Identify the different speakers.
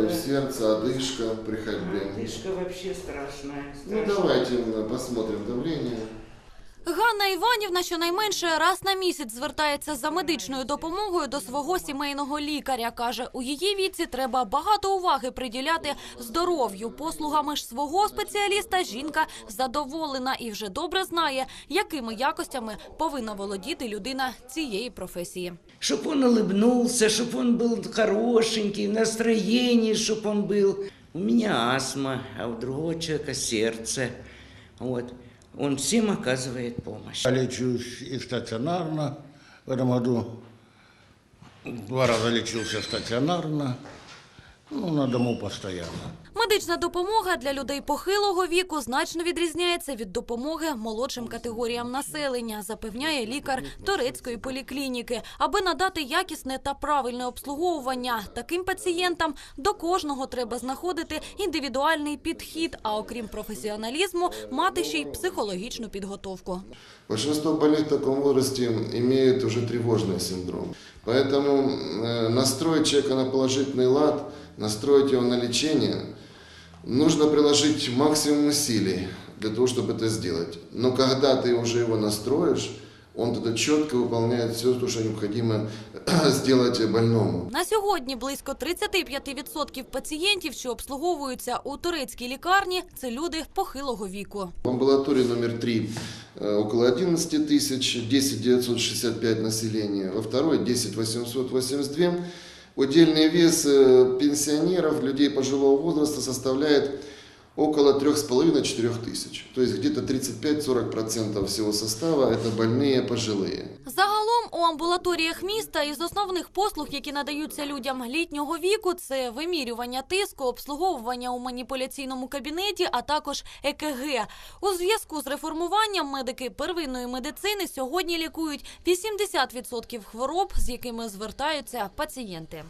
Speaker 1: боли в сердце, одышка при ходьбе.
Speaker 2: Одышка вообще страшная.
Speaker 1: Ну давайте посмотрим давление.
Speaker 3: Ганна Іванівна щонайменше раз на місяць звертається за медичною допомогою до свого сімейного лікаря. Каже, у її віці треба багато уваги приділяти здоров'ю. Послугами ж свого спеціаліста жінка задоволена і вже добре знає, якими якостями повинна володіти людина цієї професії.
Speaker 2: Чтоб он улыбнулся, чтоб он был хорошенький, в настроении, чтоб он был. У меня астма, а у другого человека сердце. Вот. Он всем оказывает помощь.
Speaker 4: Я лечусь и стационарно. В этом году два раза лечился стационарно. Ну, на дому постоянно.
Speaker 3: Медична допомога для людей похилого віку значно відрізняється від допомоги молодшим категоріям населення, запевняє лікар турецької поліклініки. Аби надати якісне та правильне обслуговування таким пацієнтам до кожного треба знаходити індивідуальний підхід, а окрім професіоналізму, мати ще й психологічну підготовку.
Speaker 1: Большинство больных в таком возрасте имеют уже тревожный синдром. Поэтому э, настроить человека на положительный лад, настроить его на лечение, нужно приложить максимум усилий для того, чтобы это сделать. Но когда ты уже его настроишь, он тогда четко выполняет все то, что необходимо сделать больному.
Speaker 3: На сьогодні близько 35% пацієнтів, що обслуговуються у турецькій лікарні, це люди похилого віку.
Speaker 1: В амбулатории номер 3 около 11 тысяч, 10 965 населения, во второй 10 882. Удельный вес э, пенсионеров, людей пожилого возраста составляет около 3,5-4 тысяч. То есть где-то 35-40% всего состава это больные пожилые.
Speaker 3: Загалом у амбулаторіях міста із основних послуг, які надаються людям літнього віку, це вимірювання тиску, обслуговування у маніпуляційному кабінеті, а також ЕКГ. У зв'язку з реформуванням медики первинної медицини сьогодні лікують 80% хвороб, з якими звертаються пацієнти.